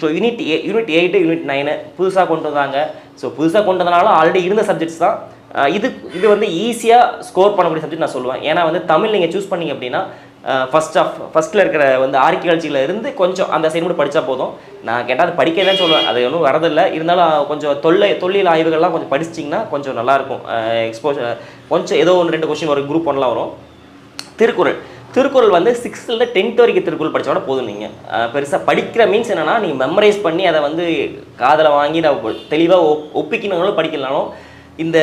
So unit A unit eight unit nine புதுசாக கொண்டு வந்தாங்க. ஸோ புதுசாக கொண்டு வந்தனாலும் ஆல்ரெடி இருந்த சப்ஜெக்ட்ஸ் தான். இது இது வந்து ஈஸியாக ஸ்கோர் பண்ணக்கூடிய சப்ஜெக்ட் நான் சொல்லுவேன். ஏன்னா வந்து தமிழ் நீங்கள் சூஸ் பண்ணீங்க அப்படின்னா ஃபர்ஸ்ட் ஆஃப் ஃபஸ்ட்டில் இருக்கிற வந்து ஆர்கியாலஜியில் இருந்து கொஞ்சம் அந்த சைடு மட்டும் படித்தா போதும். நான் கேட்டால் அது படிக்க தான் சொல்லுவேன். அது ஒன்றும் வரதில்லை இருந்தாலும் கொஞ்சம் தொல்லை தொல்லியல் ஆய்வுகள்லாம் கொஞ்சம் படிச்சிட்டிங்கன்னா கொஞ்சம் நல்லாயிருக்கும் எக்ஸ்போஷர் கொஞ்சம் ஏதோ ஒன்று ரெண்டு கொஸ்டின் வரும் குரூப் ஒன்லாம் வரும். திருக்குறள். திருக்குறள் வந்து சிக்ஸ்த்தில் டென்த் வரைக்கும் திருக்குறள் படிச்சோட போதும் நீங்கள் பெருசாக படிக்கிற மீன்ஸ் என்னென்னா நீங்கள் மெமரைஸ் பண்ணி அதை வந்து காதில் வாங்கி நான் தெளிவாக ஒப்பிக்கணுங்களும் படிக்கலனாலும் இந்த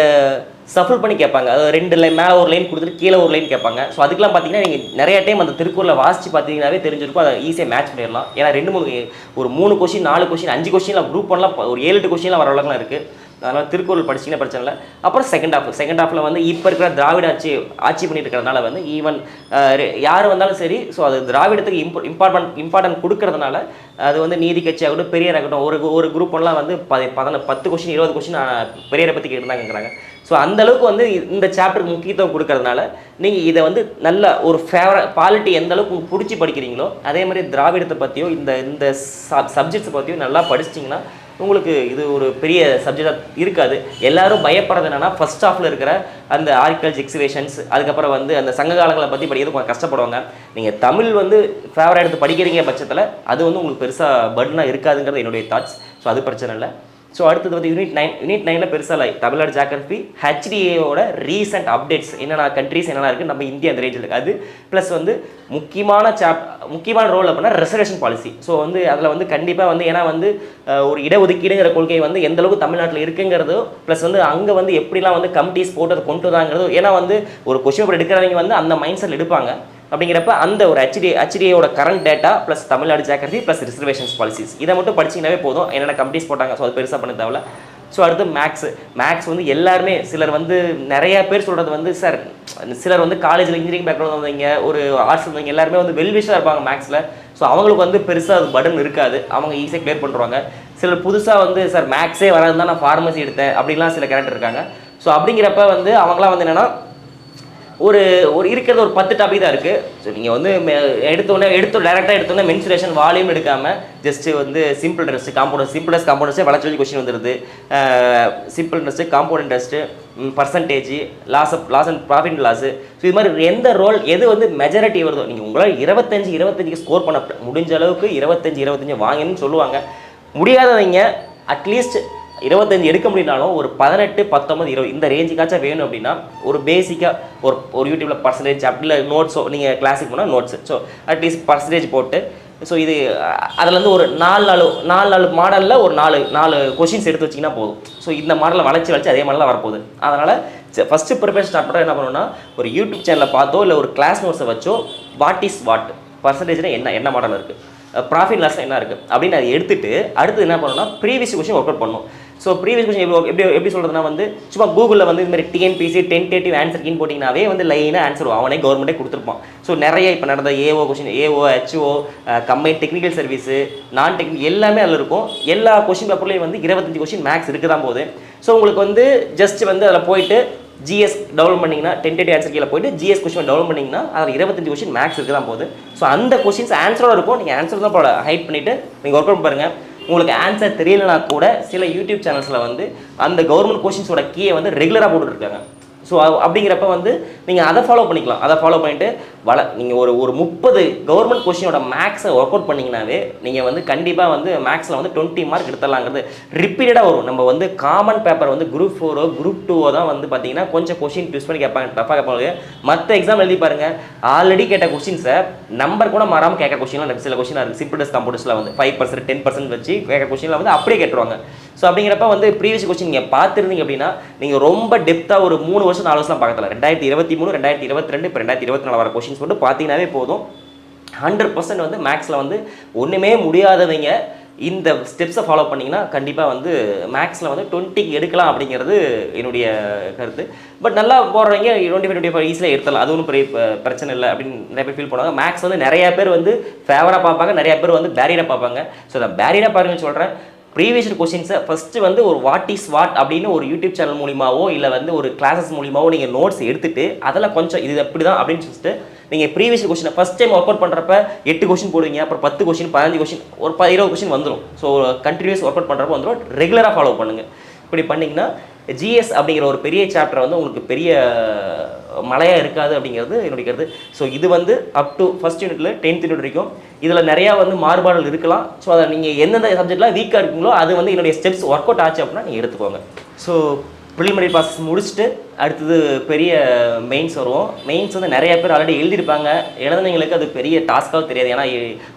சஃபல் பண்ணி கேட்பாங்க. அதாவது ரெண்டு லைன் மேலே ஒரு லைன் கொடுத்துட்டு கீழே ஒரு லைன் கேட்பாங்க. ஸோ அதுக்கெல்லாம் பார்த்தீங்கன்னா நீங்கள் நிறைய டைம் அந்த திருக்குறளை வாசித்து பார்த்தீங்கன்னாவே தெரிஞ்சிருக்கும். அதை ஈஸியாக மேட்ச் பண்ணிடலாம். ஏன்னா ரெண்டு மூணு ஒரு மூணு கொஷின் நாலு கொஷின் அஞ்சு கொஷின்லாம் குரூப் பண்ணலாம். ஒரு ஏழு எட்டு கொஷின்லாம் வர அளவுக்குலாம் இருக்குது அதனால் திருக்குறள் படிச்சிங்கன்னா பிரச்சனை இல்லை. அப்புறம் செகண்ட் ஹாஃப் செகண்ட் ஹாஃபில் வந்து இப்போ இருக்கிற திராவிட ஆட்சி ஆட்சி பண்ணிட்டு இருக்கிறதுனால வந்து ஈவன் யார் வந்தாலும் சரி ஸோ அது திராவிடத்துக்கு இம்போ இம்பார்ட்டன்ட் இம்பார்ட்டன்ட் கொடுக்கறதுனால அது வந்து நீதி கட்சி ஆகட்டும் பெரியார் ஆகட்டும் ஒரு ஒரு குரூப் வந்து பதி பதின பத்து கொஸ்டின் இருபது கொஸ்டின் பெரியாரை பற்றி கேட்டுருந்தாங்கிறாங்க ஸோ அந்தளவுக்கு வந்து இந்த சாப்டருக்கு முக்கியத்துவம் கொடுக்கறதுனால நீங்கள் இதை வந்து நல்ல ஒரு ஃபேவர பாலிட்டி எந்த அளவுக்கு பிடிச்சி படிக்கிறீங்களோ அதே மாதிரி திராவிடத்தை பற்றியோ இந்த இந்த சப்ஜெக்ட்ஸை பற்றியோ நல்லா படிச்சிட்டிங்கன்னா உங்களுக்கு இது ஒரு பெரிய சப்ஜெக்டாக இருக்காது. எல்லாரும் பயப்படுறது என்னென்னா ஃபர்ஸ்ட் ஆஃபில் இருக்கிற அந்த ஆர்கல்ஸ் எக்ஸிபிஷன்ஸ் அதுக்கப்புறம் வந்து அந்த சங்க காலங்களை பற்றி படிக்கிறது கொஞ்சம் கஷ்டப்படுவாங்க. நீங்கள் தமிழ் வந்து ஃபேவராக எடுத்து படிக்கிறீங்க பட்சத்தில் அது வந்து உங்களுக்கு பெருசாக பர்டனாக இருக்காதுங்கிறது என்னுடைய தாட்ஸ் ஸோ அது பிரச்சனை இல்லை. ஸோ அடுத்தது வந்து யூனிட் நைன் யூனிட் நைனில் பெருசாக இல்லை தமிழ்நாடு ஜாகிரபி ஹெச்டிஏவோட ரீசெண்ட் அப்டேட்ஸ் என்னென்ன கண்ட்ரீஸ் என்னென்ன இருக்குது நம்ம இந்தியா அந்த ரேஞ்சில் இருக்குது அது ப்ளஸ் வந்து முக்கியமான சாப் முக்கியமான ரோல் அப்படின்னா ரிசர்வேஷன் பாலிசி ஸோ வந்து அதில் வந்து கண்டிப்பாக வந்து ஏன்னா வந்து ஒரு இடஒதுக்கீடுங்கிற கொள்கை வந்து எந்த அளவுக்கு தமிழ்நாட்டில் இருக்குங்கிறதோ ப்ளஸ் வந்து அங்கே வந்து எப்படிலாம் வந்து கமிட்டிஸ் போட்டு அதை கொண்டு வராங்கிறதோ ஏன்னா வந்து ஒரு கொஸ்டின் பேப்பர் எடுக்கிறவங்க வந்து அந்த மைண்ட் செட் எடுப்பாங்க. அப்படிங்கிறப்ப அந்த ஒரு HT ஹெச்டிஏவோட current data plus Tamil Nadu geography plus reservations policies இதை மட்டும் படிச்சிங்கனாவே போதும். என்னென்ன கம்பெனிஸ் போட்டாங்க? ஸோ அது பெருசாக பண்ண தேவையில்ல. ஸோ அடுத்து மேக்ஸ் மேக்ஸ் வந்து எல்லாருமே சிலர் வந்து நிறைய பேர் சொல்கிறது வந்து சார் சிலர் வந்து காலேஜில் இன்ஜினியரிங் பேக்ரவுண்ட் வந்தவங்க ஒரு ஆர்ட்ஸ் வந்தவங்க எல்லாருமே வந்து வெல்விஷாக இருப்பாங்க மேக்ஸில் ஸோ அவங்களுக்கு வந்து பெருசாக அது படன் இருக்காது. அவங்க ஈஸியாக கிளியர் பண்ணுறாங்க சிலர் புதுசாக வந்து சார் மேக்ஸே வராது தான் நான் ஃபார்மசி எடுத்தேன். அப்படின்லாம் சில கேரக்டர் இருக்காங்க. ஸோ அப்படிங்கிறப்ப வந்து அவங்களாம் வந்து என்னென்னா ஒரு ஒரு இருக்கிறது ஒரு பத்து டாபிக் தான் இருக்குது ஸோ நீங்கள் வந்து எடுத்தோடனே எடுத்து டேரெக்டாக எடுத்தோடனே மென்சுரேஷன் வால்யூம் எடுக்காமல் ஜஸ்ட்டு வந்து simple interest compound simple interest compound வளர்ச்சி வழி கொஸ்டின் வந்துடுது simple interest compound interest percentage loss of loss and profit loss so இது மாதிரி எந்த ரோல் எது வந்து மெஜாரிட்டி வருதோ நீங்கள் உங்களால் இருபத்தஞ்சி இருபத்தஞ்சிக்கு ஸ்கோர் பண்ண முடிஞ்ச அளவுக்கு இருபத்தஞ்சி இருபத்தஞ்சு வாங்கன்னு சொல்லுவாங்க. முடியாதவங்க அட்லீஸ்ட் இருபத்தஞ்சு எடுக்க முடியலனாலும் ஒரு பதினெட்டு பத்தொம்பது இருபது இந்த ரேஞ்சுக்காச்சும் வேணும் அப்படின்னா ஒரு பேசிக்காக ஒரு ஒரு யூடியூப்பில் பர்சன்டேஜ் அப்படி இல்லை நோட்ஸோ நீங்கள் கிளாஸுக்கு போனால் notes so at least percentage போட்டு ஸோ இது அதுலேருந்து ஒரு நாலு நாலு நாலு நாலு மாடலில் ஒரு நாலு நாலு கொஷின்ஸ் எடுத்து வச்சிங்கன்னா போதும். ஸோ இந்த மாடலை வளைச்சி வளைச்சி அதே மாதிரி தான் வரப்போகுது. அதனால் ஃபஸ்ட்டு ப்ரிப்பரேஷன் ஸ்டார்ட் பண்ண என்ன பண்ணணும்னா ஒரு யூடியூப் சேனலில் பார்த்தோ இல்லை ஒரு கிளாஸ் நோட்ஸை வச்சோ வாட் இஸ் வாட் பர்சன்டேஜ்னால் என்ன என்ன மாடல் இருக்குது ப்ராஃபிட் லாஸ் என்ன இருக்குது அப்படின்னு அதை எடுத்துகிட்டு அடுத்து என்ன பண்ணணும்னா ப்ரீவியஸ் கொஷின் ஒர்க் அவுட் பண்ணணும் ஸோ ப்ரீவியஸ் கொஸ்டின் எப்படி எப்படி எப்படி சொல்கிறதுனா வந்து சும்மா கூகுளில் வந்து இந்த மாதிரி டிஎன்பிசி டென்டேட்டிவ் ஆன்சர் கீன் போட்டிங்கனாவே வந்து லைனாக ஆன்சர் அவனே கவர்மெண்ட்டே கொடுத்துருப்பான். ஸோ நிறைய இப்போ நடந்த AO question AO HO combine technical service நான் டெக்னிக் எல்லாமே அதில் இருக்கும். எல்லா கொஷின் பேப்பர்லேயும் வந்து இருபத்தஞ்சு கொஸ்டின் மேக்ஸ் இருக்க தான் போகுது. ஸோ உங்களுக்கு வந்து ஜஸ்ட் வந்து அதில் போயிட்டு ஜிஎஸ் டெவலப் பண்ணிங்கன்னா டென்டேட்டிவ் ஆன்சர் கீழே போயிட்டு ஜிஎஸ் கொஸ்டின் டெவலப் பண்ணிங்கன்னா அதில் இருபத்தஞ்சு கொஸ்டின் மேக்ஸ் இருக்க தான் போகுது. ஸோ அந்த கொஸ்டின்ஸ் ஆன்சரோட இருக்கும். நீங்கள் ஆன்சர் தான் ஹைட் பண்ணிவிட்டு நீங்கள் ஒர்க் அவுட் பாருங்கள் உங்களுக்கு ஆன்சர் தெரியலனா கூட சில யூடியூப் சேனல்ஸில் வந்து அந்த கவர்மெண்ட் கொஷின்ஸோட கீயை வந்து ரெகுலராக போட்டுருக்காங்க ஸோ அப்படிங்கிறப்ப வந்து நீங்கள் அதை ஃபாலோ பண்ணிக்கலாம். அதை ஃபாலோ பண்ணிட்டு வள நீங்கள் ஒரு ஒரு முப்பது கவர்மெண்ட் கொஷினோட மேக்ஸை ஒர்க் அவுட் பண்ணிங்கனாவே நீங்கள் வந்து கண்டிப்பாக வந்து மேக்ஸில் வந்து டுவெண்ட்டி மார்க் எடுத்துடலாங்கிறது ரிப்பீட்டடாக வரும். நம்ம வந்து காமன் பேப்பர் வந்து குரூப் ஃபோரோ குரூப் டூவோ தான் வந்து பார்த்தீங்கன்னா கொஞ்சம் கொஷின் யூஸ் பண்ணி கேட்பாங்க டஃபாக கேட்பாங்க. மற்ற எக்ஸாம் எழுதி பாருங்கள் ஆல்ரெடி கேட்ட கொஷின்ஸை நம்பர் கூட மாறாமல் கேட்குற கொஷின்லாம் சில கொஷினாக இருக்குது சிம்பிள் டெஸ்ட் கம்ப்யூட்டர்ஸில் வந்து ஃபைவ் பர்சன்ட் டென் பர்சன்ட் வச்சு கேட்குற கொஷினில் வந்து அப்படியே கேட்டுருவாங்க. ஸோ அப்படிங்கிறப்ப வந்து ப்ரீவியஸ் கொஸ்டின் நீங்கள் பார்த்துருந்தீங்க அப்படின்னா நீங்கள் ரொம்ப டெப்த்தாக ஒரு மூணு வருஷம் நாலு வருஷம் பார்க்கல. ரெண்டாயிரத்தி இருபத்தி மூணு ரெண்டாயிரத்தி இருபத்தி ரெண்டு இப்போ ரெண்டாயிரத்தி இருபத்தி நாலு வர கொஸ்டின்ஸ் மட்டும் பார்த்தீங்கன்னாவே போதும். ஹண்ட்ரட் பர்சன்ட் வந்து மேக்ஸில் வந்து ஒன்றுமே முடியாதவங்க இந்த ஸ்டெப்ஸை ஃபாலோ பண்ணிங்கன்னா கண்டிப்பாக வந்து மேக்ஸில் வந்து டுவெண்ட்டிக்கு எடுக்கலாம் அப்படிங்கிறது என்னுடைய கருத்து. பட் நல்லா போடுறவங்க டுவெண்ட்டி ஃபைவ் டுவெண்ட்டி ஃபைவ் ஈஸியாக எடுத்துடலாம். அது ஒன்றும் பெரிய பிரச்சனை இல்லை அப்படின்னு நிறைய பேர் ஃபீல் பண்ணுவாங்க. மேக்ஸ் வந்து நிறையா பேர் வந்து ஃபேவராக பார்ப்பாங்க. நிறையா பேர் வந்து பேரியராக பார்ப்பாங்க. ஸோ அதை பேரியராக பாருங்கன்னு சொல்கிறேன் ப்ரீவியஸ் கொஷின்ஸை ஃபஸ்ட்டு வந்து ஒரு வாட் இஸ் வாட் அப்படின்னு ஒரு யூடியூப் சேனல் மூலியமாவோ இல்லை வந்து ஒரு கிளாஸஸ் மூலியமாவோ நீங்கள் நோட்ஸ் எடுத்துட்டு அதில் கொஞ்சம் இது அப்படி தான் அப்படின்னு சொல்லிட்டு நீங்கள் ப்ரீவியஸ் கொஷினை ஃபஸ்ட் டைம் ஒர்க் அவுட் பண்ணுறப்ப எட்டு கொஸ்டின் போடுவீங்க அப்புறம் பத்து கொஸ்டின் பதினஞ்சு கொஸ்டின் ஒரு ப இருபது கொஸ்டின் வந்துடும் ஸோ கண்டினியூஸ் ஒர்க் அவுட் பண்ணுறப்ப வந்துடும் ரெகுலராக ஃபாலோ பண்ணுங்கள் இப்படி பண்ணிங்கன்னா ஜிஎஸ் அப்படிங்கிற ஒரு பெரிய சாப்டர் வந்து உங்களுக்கு பெரிய மழையாக இருக்காது அப்படிங்கிறது என்னுடைய கருத்து. ஸோ இது வந்து அப் டு ஃபஸ்ட் யூனிட்டில் டென்த் யூனிட் வரைக்கும். இதில் நிறையா வந்து மாறுபாடுகள் இருக்கலாம். ஸோ அதை நீங்கள் எந்தெந்த சப்ஜெக்ட்லாம் வீக்காக இருக்கீங்களோ அது வந்து என்னுடைய ஸ்டெப்ஸ் ஒர்க் அவுட் ஆச்சு அப்படின்னா நீங்கள் எடுத்துக்கோங்க. ஸோ ப்ரிலிமினரி ப்ராசஸ் முடிச்சுட்டு அடுத்தது பெரிய மெயின்ஸ் வருவோம். மெயின்ஸ் வந்து நிறைய பேர் ஆல்ரெடி எழுதியிருப்பாங்க. எழுதுனவங்களுக்கு அது பெரிய டாஸ்க்காக தெரியாது. ஏன்னா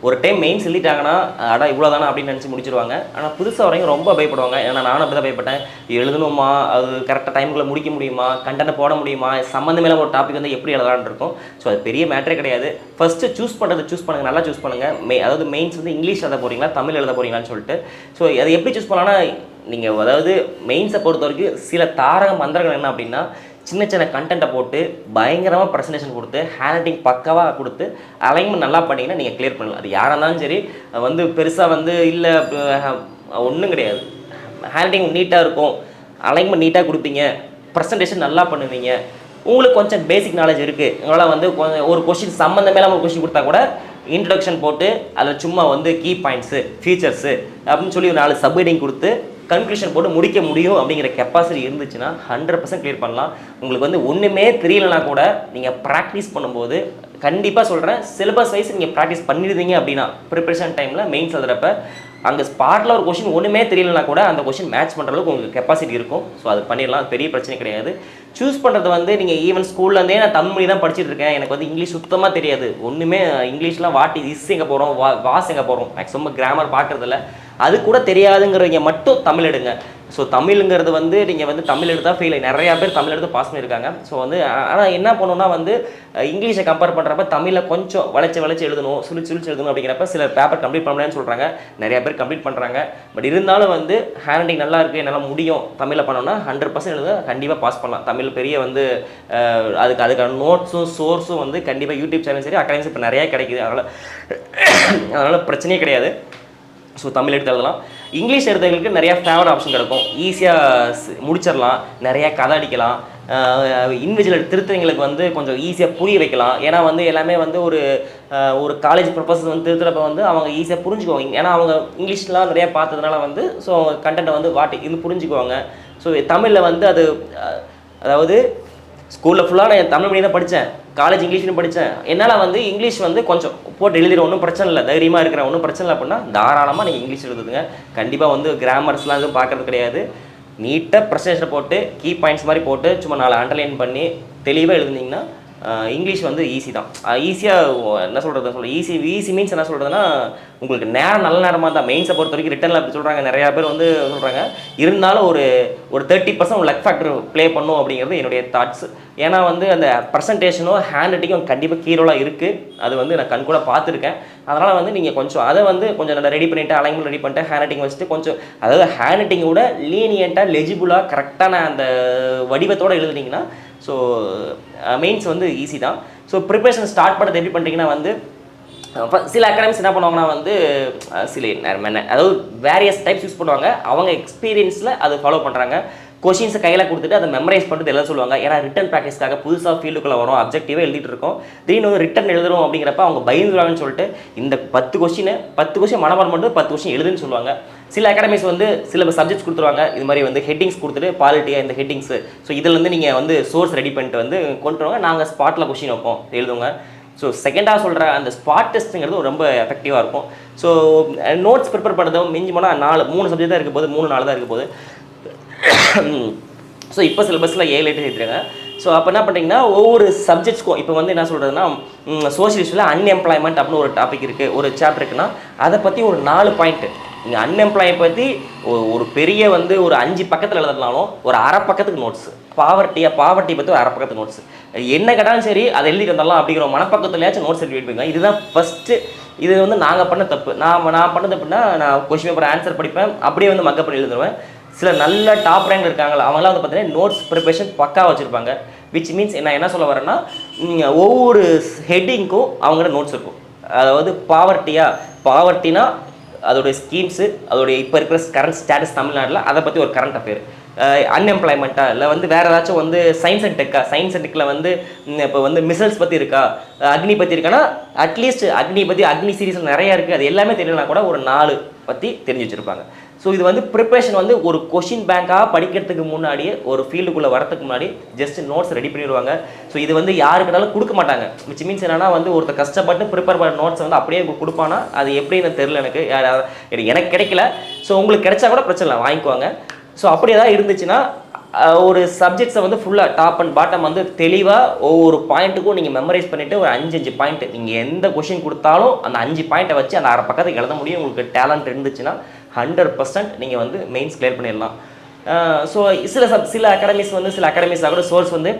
ஒரு டைம் மெயின்ஸ் எழுதிட்டாங்கன்னா அடா இவ்வளோ தானே அப்படின்னு நினச்சி முடிச்சிருவாங்க. ஆனால் புதுசாக வரைக்கும் ரொம்ப பயப்படுவாங்க. ஏன்னா நானும் அப்படி தான் பயப்பட்டேன். எழுதணுமா? அது கரெக்டாக டைமுக்குள்ளே முடிக்க முடியுமா? கண்டென்ட் போட முடியுமா? சம்மந்தமே ஒரு டாபிக் வந்து எப்படி எழுதலாம்னு இருக்கும். ஸோ அது பெரிய மேட்டரே கிடையாது. ஃபஸ்ட்டு சூஸ் பண்ணுறது சூஸ் பண்ணுங்கள் நல்லா சூஸ் பண்ணுங்கள் மெ அதாவது மெயின்ஸ் வந்து இங்கிலீஷ் எழுத போகிறீங்களா தமிழ் எழுத போகிறீங்களான்னு சொல்லிட்டு. ஸோ அதை எப்படி சூஸ் பண்ணலாம்னா நீங்கள் அதாவது மெயின்ஸை பொறுத்த வரைக்கும் சில தாரக மந்திரங்கள் என்ன அப்படின்னா சின்ன சின்ன கண்டென்ட்டை போட்டு பயங்கரமாக ப்ரெசன்டேஷன் கொடுத்து ஹேண்ட் ரைட்டிங் பக்காவாக கொடுத்து அலைன்மெண்ட் நல்லா பண்ணிங்கன்னா நீங்கள் கிளியர் பண்ணலாம். அது யாராக இருந்தாலும் சரி வந்து பெருசாக வந்து இல்லை ஒன்றும் கிடையாது. ஹேண்ட் ரைட்டிங் நீட்டாக இருக்கும். அலைன்மெண்ட் நீட்டாக கொடுப்பீங்க. ப்ரெசன்டேஷன் நல்லா பண்ணுவீங்க. உங்களுக்கு கொஞ்சம் பேசிக் நாலேஜ் இருக்குது உங்களால் வந்து கொஞ்சம் ஒரு கொஷின் சம்மந்தமே இல்லாமல் ஒரு கொஷின் கொடுத்தா கூட இன்ட்ரடக்ஷன் போட்டு அதில் சும்மா வந்து கீ பாயிண்ட்ஸு ஃபீச்சர்ஸு அப்படின்னு சொல்லி ஒரு நாலு சப்ஹெட்டிங் கொடுத்து கன்க்ளூஷன் போட்டு முடிக்க முடியும் அப்படிங்கிற கெப்பாசிட்டி இருந்துச்சுன்னா ஹண்ட்ரட் பர்சன்ட் கிளியர் பண்ணலாம். உங்களுக்கு வந்து ஒன்றுமே தெரியலனா கூட நீங்கள் ப்ராக்டிஸ் பண்ணும்போது கண்டிப்பாக சொல்கிறேன் சிலபஸ் வைஸ் நீங்கள் ப்ராக்டிஸ் பண்ணிடுறீங்க அப்படின்னா ப்ரிப்பரேஷன் டைமில் மெயின்ஸ் எழுதுறப்ப அங்கே ஸ்பாட்டில் ஒரு கொஷின் ஒன்றுமே தெரியலனா கூட அந்த கொஷின் மேட்ச் பண்ணுற அளவுக்கு உங்களுக்கு கெப்பாசிட்டி இருக்கும். ஸோ அது பண்ணிடலாம். அது பெரிய பிரச்சனை கிடையாது. சூஸ் பண்ணுறது வந்து நீங்கள் ஈவன் ஸ்கூல்லேருந்தே நான் தமிழ் தான் படிச்சுட்டு இருக்கேன். எனக்கு வந்து இங்கிலீஷ் சுத்தமாக தெரியாது. ஒன்றுமே இங்கிலீஷ்லாம் வாட்டி இஸ் எங்கே போகிறோம் வா வாஸ் எங்கே போகிறோம் மேக்ஸிமம் கிராமர் பார்க்குறதில்ல அது கூட தெரியாதுங்கிறவங்க மட்டும் தமிழ் எடுங்க. ஸோ தமிழுங்கிறது வந்து நீங்கள் வந்து தமிழ் எடுத்தால் ஃபெயில் நிறையா பேர் தமிழ் எடுத்து பாஸ் பண்ணியிருக்காங்க. ஸோ வந்து ஆனால் என்ன பண்ணணும்னா வந்து இங்கிலீஷை கம்பேர் பண்ணுறப்ப தமிழில் கொஞ்சம் வளைச்சி வளைச்சி எழுதணும் சுழிச்சு சுழிச்சு எழுதணும் அப்படிங்கிறப்ப சில பேப்பர் கம்ப்ளீட் பண்ணலன்னு சொல்கிறாங்க நிறைய பேர் கம்ப்ளீட் பண்ணுறாங்க பட் இருந்தாலும் வந்து ஹேண்ட் ரைட்டிங் நல்லா இருக்குது என்னால் முடியும் தமிழில் பண்ணோம்னா ஹண்ட்ரட் பர்சன்ட் எழுத கண்டிப்பாக பாஸ் பண்ணலாம். தமிழ் பெரிய வந்து அதுக்கு அதுக்கான நோட்ஸும் சோர்ஸும் வந்து கண்டிப்பாக யூடியூப் சேனல் சரி அகாடமிஸ் இப்போ நிறையா கிடைக்குது. அதனால் அதனால் பிரச்சனையே கிடையாது. ஸோ தமிழ் எடுத்து எழுதலாம். இங்கிலீஷ் எடுத்தவங்களுக்கு நிறைய ஃபேவர் ஆப்ஷன் கிடைக்கும். ஈஸியாக முடிச்சிடலாம். நிறையா கதை அடிக்கலாம். இன்விஜுவல் திருத்தங்களுக்கு வந்து கொஞ்சம் ஈஸியாக புரிய வைக்கலாம். ஏன்னா வந்து எல்லாமே வந்து ஒரு ஒரு காலேஜ் ப்ரொஃபஸர் வந்து திருத்துறப்ப வந்து அவங்க ஈஸியாக புரிஞ்சுக்குவாங்க. ஏன்னா அவங்க இங்கிலீஷ்லாம் நிறையா பார்த்ததுனால வந்து ஸோ கண்டென்ட்டை வந்து வாட்டி இது புரிஞ்சுக்குவாங்க. ஸோ தமிழில் வந்து அது அதாவது ஸ்கூலில் ஃபுல்லாக நான் தமிழ் மீடியம் தான் படித்தேன் காலேஜ் இங்கிலீஷ்னு படித்தேன் என்னால் வந்து இங்கிலீஷ் வந்து கொஞ்சம் போட்டு எழுதிட ஒன்றும் பிரச்சனை இல்லை. தைரியமாக இருக்கிற ஒன்றும் பிரச்சனை இல்லை அப்படின்னா தாராளமாக நீங்கள் இங்கிலீஷ் எழுதுதுங்க. கண்டிப்பாக வந்து கிராமர்ஸ்லாம் எதுவும் பார்க்கறது கிடையாது. நீட்டாக ப்ரெசன்டேஷன் போட்டு கீ பாயிண்ட்ஸ் மாதிரி போட்டு சும்மா நாலு அண்டர்லைன் பண்ணி தெளிவாக எழுதுனீங்கன்னா இங்கிலீஷ் வந்து ஈஸி தான். ஈஸியாக என்ன சொல்கிறது சொல்ல ஈஸி ஈஸி மீன்ஸ் என்ன சொல்கிறதுனா உங்களுக்கு நேரம் நல்ல நேரமாக தான் மெயின்ஸை பொறுத்த வரைக்கும் ரிட்டனில் அப்படி சொல்கிறாங்க நிறையா பேர் வந்து சொல்கிறாங்க இருந்தாலும் ஒரு ஒரு thirty percent luck factor play பண்ணும் அப்படிங்கிறது என்னுடைய தாட்ஸ் ஏன்னா வந்து அந்த ப்ரெசன்டேஷனோ ஹேண்ட் ரைட்டிங்கும் கண்டிப்பாக கீரோலாக இருக்குது அது வந்து நான் கண் கூட பார்த்துருக்கேன். அதனால் வந்து நீங்கள் கொஞ்சம் அதை வந்து கொஞ்சம் நல்லா ரெடி பண்ணிவிட்டு அலைன்மெண்ட் ரெடி பண்ணிட்டு ஹேண்ட் ரைட்டிங் வச்சுட்டு கொஞ்சம் அதாவது ஹேண்ட் ரைட்டிங்கோட லீனியண்ட்டாக லெஜிபிளாக கரெக்டான அந்த வடிவத்தோடு எழுதுனீங்கன்னா ஸோ மெயின்ஸ் uh, வந்து ஈஸி தான். ஸோ ப்ரிப்பரேஷன் ஸ்டார்ட் பண்ணுறது எப்படி பண்ணுறீங்கன்னா வந்து uh, சில அகாடமிஸ் என்ன பண்ணுவாங்கன்னா வந்து uh, சில அதாவது வேரியஸ் டைப்ஸ் யூஸ் பண்ணுவாங்க. அவங்க எக்ஸ்பீரியன்ஸில் அதை ஃபாலோ பண்ணுறாங்க கொஷின்ஸை கையில் கொடுத்துட்டு அதை மெமரைஸ் பண்ணிட்டு எல்லாம் சொல்லுவாங்க. ஏன்னா ரிட்டன் ப்ராக்டிஸ்க்காக புதுசாக ஃபீல்டுக்குள்ளே வரும். அப்ஜெக்டிவாக எழுதிட்டு இருக்கோம். திடீர்னு வந்து ரிட்டன் எழுதுறோம் அப்படிங்கிறப்ப அவங்க பயந்துருவாங்கன்னு சொல்லிட்டு இந்த பத்து கொஷினை பத்து கொஷின் மனப்பாடம் பண்ணுறது பத்து கொஷின் எழுதுன்னு சொல்லுவாங்க. சில அகாடமிஸ் வந்து சில சப்ஜெக்ட்ஸ் கொடுத்துருவாங்க. இது மாதிரி வந்து ஹெட்டிங்ஸ் கொடுத்துட்டு பாலிட்டியாக இந்த ஹெட்டிங்ஸ் ஸோ இதுலேருந்து நீங்கள் வந்து சோர்ஸ் ரெடி பண்ணிட்டு வந்து கொண்டு வாங்க நாங்கள் ஸ்பாட்டில் கொஷின் வைப்போம். எழுதுவோங்க ஸோ செகண்டாக சொல்கிற அந்த ஸ்பாட் டெஸ்ட்டுங்கிறது ரொம்ப எஃபெக்டிவாக இருக்கும். ஸோ நோட்ஸ் ப்ரிப்பேர் பண்ணுறதும் மிஞ்சி போனால் நாலு மூணு சப்ஜெக்ட் தான் இருக்க போது மூணு நாலு தான் இருக்க போது ஸோ இப்போ சிலபஸில் ஏழு எட்டு சேர்த்துருங்க. ஸோ அப்போ என்ன பண்ணுறீங்கன்னா ஒவ்வொரு சப்ஜெக்ட்ஸ்க்கும் இப்போ வந்து என்ன சொல்கிறதுனா சோஷியலிஸ்டில் அன்எம்ப்ளாய்மெண்ட் அப்படின்னு ஒரு டாபிக் இருக்குது ஒரு சாப்டர் இருக்குன்னா அதை பற்றி ஒரு நாலு பாயிண்ட்டு நீங்கள் அன்எம்ப்ளாயை பற்றி ஒரு பெரிய வந்து ஒரு அஞ்சு பக்கத்தில் எழுதுனாலும் ஒரு அரை பக்கத்துக்கு நோட்ஸு பாவர்ட்டியாக பாவர்ட்டி பற்றி ஒரு அரை பக்கத்து நோட்ஸ் என்ன கேட்டாலும் சரி அதை எழுதி வந்தாலும் அப்படிங்கிற மனப்பக்கத்துலையாச்சும் நோட்ஸ் எழுதி வைப்பீங்க. இதுதான் ஃபஸ்ட்டு இது வந்து நாங்கள் பண்ண தப்பு. நான் நான் பண்ணது அப்படின்னா நான் கொஸ்டின் பேப்பர் ஆன்சர் படிப்பேன் அப்படியே வந்து மக்கப் பண்ணி எழுதுருவேன். சில நல்ல டாப் ரேங்க் இருக்காங்களா அவங்களாம் வந்து பார்த்தீங்கன்னா நோட்ஸ் ப்ரிப்பரேஷன் பக்கா வச்சுருப்பாங்க. விச் மீன்ஸ் நான் என்ன சொல்ல வரேன்னா ஒவ்வொரு ஹெட்டிங்க்கும் அவங்களோட நோட்ஸ் இருக்கும். அதாவது பாவர்ட்டியா பாவர்ட்டினா அதோடைய ஸ்கீம்ஸு அதோடைய இப்போ இருக்கிற கரண்ட் ஸ்டேட்டஸ் தமிழ்நாட்டில் அதை பற்றி ஒரு கரண்ட் அஃபேர் அன்எம்ப்ளாய்மெண்ட்டாக இல்லை வந்து வேறு ஏதாச்சும் வந்து சயின்ஸ் அண்ட் டெக்கா சயின்ஸ் அண்ட் டெக்கில் வந்து இப்போ வந்து மிசல்ஸ் பற்றி இருக்கா அக்னி பற்றி இருக்கான்னா அட்லீஸ்ட் அக்னி பற்றி அக்னி சீரீஸில் நிறையா இருக்குது அது எல்லாமே தெரியலனா கூட ஒரு நாலு பற்றி தெரிஞ்சு வச்சுருப்பாங்க. ஸோ இது வந்து ப்ரிப்பரேஷன் வந்து ஒரு கொஷின் பேங்காக படிக்கிறதுக்கு முன்னாடியே ஒரு ஃபீல்டுக்குள்ளே வரத்துக்கு முன்னாடி ஜஸ்ட் நோட்ஸ் ரெடி பண்ணிடுவாங்க. ஸோ இது வந்து யாருக்கிட்டாலும் கொடுக்க மாட்டாங்க. விச் மீன்ஸ் என்னன்னா வந்து ஒருத்தர் கஷ்டப்பட்டு ப்ரிப்பேர் பண்ண நோட்ஸ் வந்து அப்படியே கொடுப்பானா? அது எப்படின்னு தெரில எனக்கு. யார் எனக்கு- எனக்கு கிடைக்கல. ஸோ உங்களுக்கு கிடைச்சா கூட பிரச்சனை இல்லை வாங்கிக்குவாங்க ஸோ அப்படி ஏதாவது இருந்துச்சுன்னா ஒரு சப்ஜெக்ட்ஸை வந்து ஃபுல்லாக டாப் அண்ட் பாட்டம் வந்து தெளிவாக ஒவ்வொரு பாயிண்ட்டுக்கும் நீங்கள் மெமரைஸ் பண்ணிவிட்டு ஒரு அஞ்சு அஞ்சு பாயிண்ட் நீங்கள் எந்த கொஷின் கொடுத்தாலும் அந்த அஞ்சு பாயிண்ட்டை வச்சு அந்த அரை பக்கத்துக்கு எழுத முடியும். உங்களுக்கு டேலண்ட் இருந்துச்சுன்னா ஹண்ட்ரட் பர்சன்ட் நீங்கள் வந்து மெயின்ஸ் கிளியர் பண்ணிடலாம். ஸோ சில சப் சில அகாடமிஸ் வந்து சில அகாடமிஸ் கூட சோர்ஸ் வந்து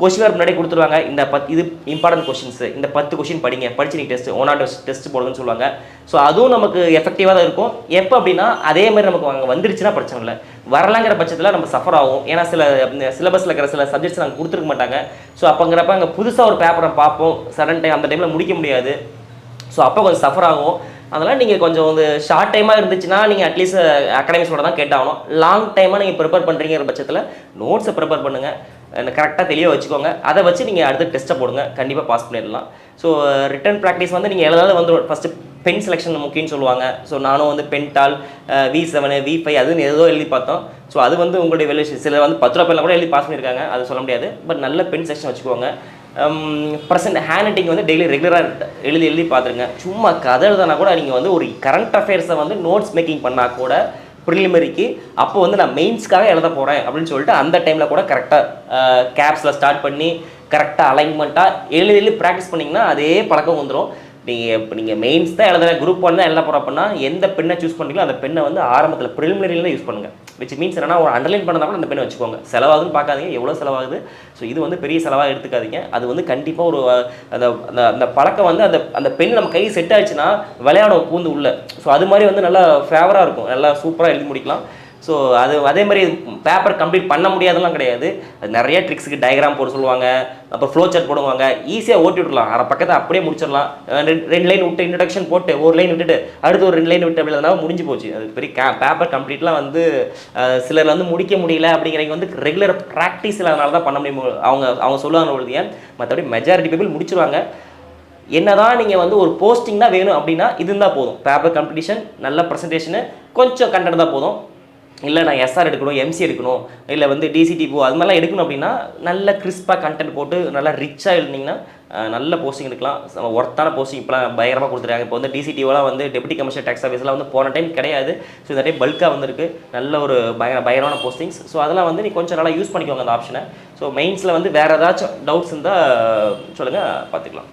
கொஷின் வேறு முன்னாடி கொடுத்துருவாங்க. இந்த பத் இது இம்பார்ட்டன்ட் கொஷின்ஸ் இந்த பத்து கொஷின் படிங்க. படிச்சு நீங்கள் டெஸ்ட் ஒன் ஆர் டெஸ்ட் போடுங்கன்னு சொல்லுவாங்க. ஸோ அதுவும் நமக்கு எஃபெக்டிவாக தான் இருக்கும். எப்போ அப்படின்னா அதே மாதிரி நமக்கு அங்கே வந்துருச்சுன்னா பிரச்சனை இல்லை. வரலாங்கிற பட்சத்தில் நம்ம சஃபர் ஆகும். ஏன்னா சில சிலபஸில் இருக்கிற சில சப்ஜெக்ட்ஸ் நாங்கள் கொடுத்துருக்க மாட்டாங்க. ஸோ அப்போங்கிறப்ப அங்கே புதுசாக ஒரு பேப்பரை பார்ப்போம். சடன் டைம் அந்த டைமில் முடிக்க முடியாது. ஸோ அப்போ கொஞ்சம் சஃபர் ஆகும். அதெல்லாம் நீங்கள் கொஞ்சம் வந்து ஷார்ட் டைமாக இருந்துச்சுன்னா நீங்கள் அட்லீஸ்ட் அகாடமிஸோட தான் கேட்டாகணும். லாங் டைமாக நீங்கள் ப்ரிப்பேர் பண்ணுறீங்கிற பட்சத்தில் நோட்ஸை ப்ரிப்பேர் பண்ணுங்கள் கரெக்டாக தெளிவாக வச்சுக்கோங்க. அதை வச்சு நீங்கள் அடுத்து டெஸ்ட்டை போடுங்க. கண்டிப்பாக பாஸ் பண்ணிடலாம். ஸோ ரிட்டன் ப்ராக்டிஸ் வந்து நீங்கள் எழுதாத வந்து ஃபஸ்ட்டு பென் செலெக்ஷன் முக்கியம்னு சொல்லுவாங்க. ஸோ நானும் வந்து பென்டால் வி செவனு வி ஃபைவ் அதுன்னு ஏதோ எழுதி பார்த்தோம். ஸோ அது வந்து உங்களுடைய வெளி சில வந்து பத்து ரூபா கூட எழுதி பாஸ் பண்ணியிருக்காங்க அது சொல்ல முடியாது. பட் நல்ல பென் செலெக்ஷன் வச்சுக்கோங்க. ப்ரெசென்ட் ஹேண்ட் ரைட்டிங் வந்து டெய்லி ரெகுலராக எழுதி எழுதி பார்த்துருங்க. சும்மா கதை எழுதுனா கூட நீங்கள் வந்து ஒரு கரண்ட் அஃபேர்ஸை வந்து நோட்ஸ் மேக்கிங் பண்ணால் கூட ப்ரிலிமரிக்கு அப்போ வந்து நான் மெயின்ஸ்க்காக எழுத போகிறேன் அப்படின்னு சொல்லிட்டு அந்த டைமில் கூட கரெக்டாக கேப்ஸில் ஸ்டார்ட் பண்ணி கரெக்டாக அலைன்மெண்ட்டாக எழுதி எழுதி ப்ராக்டிஸ் பண்ணிங்கன்னா அதே பழக்கம் வந்துடும் நீங்கள் இப்போ நீங்கள் மெயின்ஸ் தான் எழுதுகிற குரூப் ஒன் தான் எழுத போகிறப்பன்னா எந்த பெண்ணை சூஸ் பண்ணுறீங்களோ அந்த பெண்ணை வந்து ஆரம்பத்தில் ப்ரிலிமினரியில் தான் யூஸ் பண்ணுங்கள் விச் மீன்ஸ் என்னன்னா ஒரு அண்டர்லைன் பண்ணதா கூட அந்த பெண்ணை வச்சுக்கோங்க. செலவாகுதுன்னு பார்க்காதீங்க எவ்வளோ செலவாகுது? ஸோ இது வந்து பெரிய செலவாக எடுத்துக்காதீங்க. அது வந்து கண்டிப்பாக ஒரு அந்த அந்த அந்த பழக்கம் வந்து அந்த அந்த பெண் நம்ம கை செட் ஆயிடுச்சுன்னா விளையாடும் பூந்து உள்ள. ஸோ அது மாதிரி வந்து நல்லா ஃபேவராக இருக்கும். நல்லா சூப்பராக எழுதி முடிக்கலாம். ஸோ அது அதே மாதிரி பேப்பர் கம்ப்ளீட் பண்ண முடியாதெல்லாம் கிடையாது. அது நிறைய ட்ரிக்ஸுக்கு டயக்ராம் போட சொல்லுவாங்க. அப்புறம் ஃப்ளோ சார்ட் போடுவாங்க ஈஸியாக ஓட்டி விடலாம் அரை பக்கத்தை அப்படியே முடிச்சிடலாம். ரெண்டு ரெண்டு லைன் விட்டு இன்ட்ரடக்ஷன் போட்டு ஒரு லைன் விட்டுட்டு அடுத்து ஒரு ரெண்டு லைன் விட்டு அப்படி முடிஞ்சு போச்சு. அது பெரிய கே பேப்பர் கம்ப்ளீட்லாம் வந்து சிலர் வந்து முடிக்க முடியல அப்படிங்கிறவங்க வந்து ரெகுலர் ப்ராக்டிஸ் இல்லாதனால தான் பண்ண முடியும் அவங்க அவங்க சொல்லுவாங்க ஒழுதிய மற்றபடி மெஜாரிட்டி பீப்புள் முடிச்சிருவாங்க. என்னதான் நீங்கள் வந்து ஒரு போஸ்டிங் தான் வேணும் அப்படின்னா இது இருந்தால் போதும். பேப்பர் காம்படிஷன் நல்ல ப்ரெசன்டேஷனு கொஞ்சம் கண்டென்ட் தான் போதும். இல்லை நான் எஸ்ஆர் எடுக்கணும் எம்சி எடுக்கணும் இல்லை வந்து டிசிடி போ அது மாதிரிலாம் எடுக்கணும் அப்படின்னா நல்ல கிறிஸ்பாக கண்டென்ட் போட்டு நல்லா ரிச்சாக எழுந்திங்கன்னா நல்ல போஸ்டிங் எடுக்கலாம். ஒர்த்தான போஸ்டிங் இப்போலாம் பயங்கரமாக கொடுத்துருக்காங்க. இப்போ வந்து டிசிடிஓலாம் வந்து டெப்டி கமிஷனர் டேக்ஸ் ஆஃபீஸ்லாம் வந்து போன டைம் கிடையாது. ஸோ இந்த டைம் பல்காக வந்திருக்கு. நல்ல ஒரு பயங்கர பயங்கரமான போஸ்டிங்ஸ் ஸோ அதெல்லாம் வந்து நீ கொஞ்சம் நல்லா யூஸ் பண்ணிக்கோங்க அந்த ஆப்ஷனை ஸோ மெயின்ஸில் வந்து வேறு ஏதாச்சும் டவுட்ஸ் இருந்தால் சொல்லுங்கள் பார்த்துக்கலாம்.